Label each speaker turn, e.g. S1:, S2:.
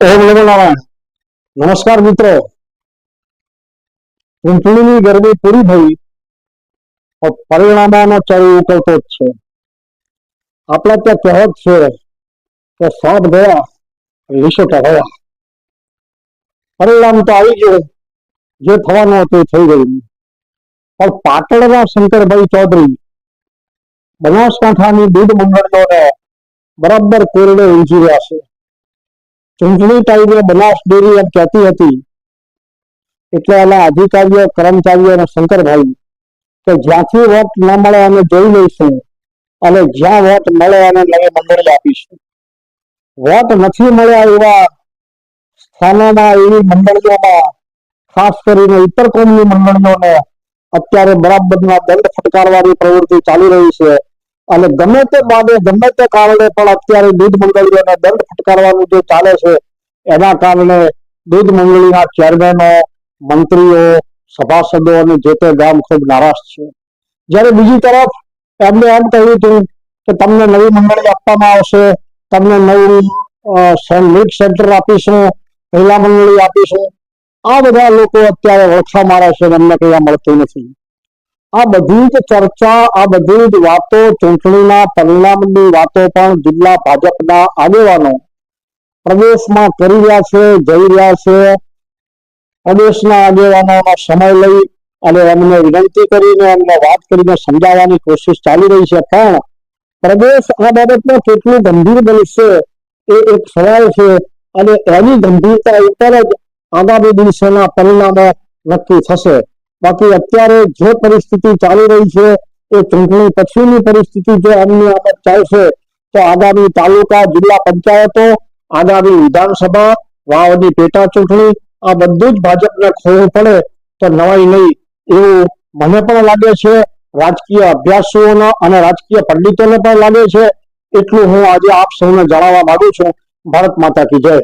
S1: ઓમ નમો નારાયણ નમસ્કાર મિત્રો ચૂંટણીની ગરમી પૂરી થઈ પણ પરિણામોનો ચર ઉકળતો જ છે આપણા ત્યાં કહેવત છે કે સાત ગયા વિસોટા ગયા પરિણામ તો આવી ગયું જે થવાનું હતું એ થઈ ગયું પણ પાટણના શંકરભાઈ ચૌધરી બનાસકાંઠાની દૂધ મંડળીઓને બરાબર કોરડે ઊંચી રહ્યા છે ચૂંટણી ટાઈમે બનાસ ડેરી એમ કહેતી હતી. એટલે એના અધિકારીઓ, કર્મચારીઓ અને શંકરભાઈ કે જ્યાંથી વોટ ન મળે અમે જોઈ લઈશું અને જ્યાં વોટ મળે એને નવી મંડળી આપીશું. વોટ નથી મળ્યા એવા સ્થાનોમાં, એવી મંડળીઓમાં, ખાસ કરીને ઇતર કોમની મંડળીઓને અત્યારે બરાબરના દંડ ફટકારવાની પ્રવૃત્તિ ચાલી રહી છે. અને ગમે તે બાબે ગમે તે કારણે પણ અત્યારે દૂધ મંડળીઓને દંડ ફટકારવાનું જે ચાલે છે, એના કારણે દૂધ મંડળીના ચેરમેનો, મંત્રીઓ, સભાસદો અને જે તે ગામ ખૂબ નારાજ છે. જ્યારે બીજી તરફ એમને એમ કહ્યું હતું કે તમને નવી મંડળી આપવામાં આવશે, તમને નવું લીડ સેન્ટર આપીશું મહિલા મંડળી આપીશું. આ બધા લોકો અત્યારે ઓળખા મારે છે એમને કંઈ મળતું નથી. આ બધી જ ચર્ચા, આ બધી જ વાતો, ચૂંટણીના પરિણામની વાતો પણ જિલ્લા ભાજપના આગેવાનો પ્રદેશમાં કરી રહ્યા છે, જઈ રહ્યા છે. પ્રદેશના આગેવાનોનો સમય લઈ અને એમને વિનંતી કરીને એમને વાત કરીને સમજાવવાની કોશિશ ચાલી રહી છે. પણ પ્રદેશ આ બાબતમાં કેટલું ગંભીર બનશે એ એક સવાલ છે અને એની ગંભીરતા ઉપર જ આગામી દિવસોના પરિણામો નક્કી થશે. બાકી અત્યારે જે પરિસ્થિતિ ચાલી રહી છે, એ ચૂંટણી પછીની પરિસ્થિતિ જો એમની આગળ ચાલશે, તો આગામી તાલુકા, જિલ્લા પંચાયતો, આગામી વિધાનસભા, વાવની પેટા ચૂંટણી, આ બધું જ ભાજપને ખોવું પડે તો નવાઈ નહીં. એવું મને પણ લાગે છે, રાજકીય અભ્યાસુઓનો અને રાજકીય પંડિતોને પણ લાગે છે. એટલું હું આજે આપ સૌને જણાવવા માંગુ છું. ભારત માતા કી જય.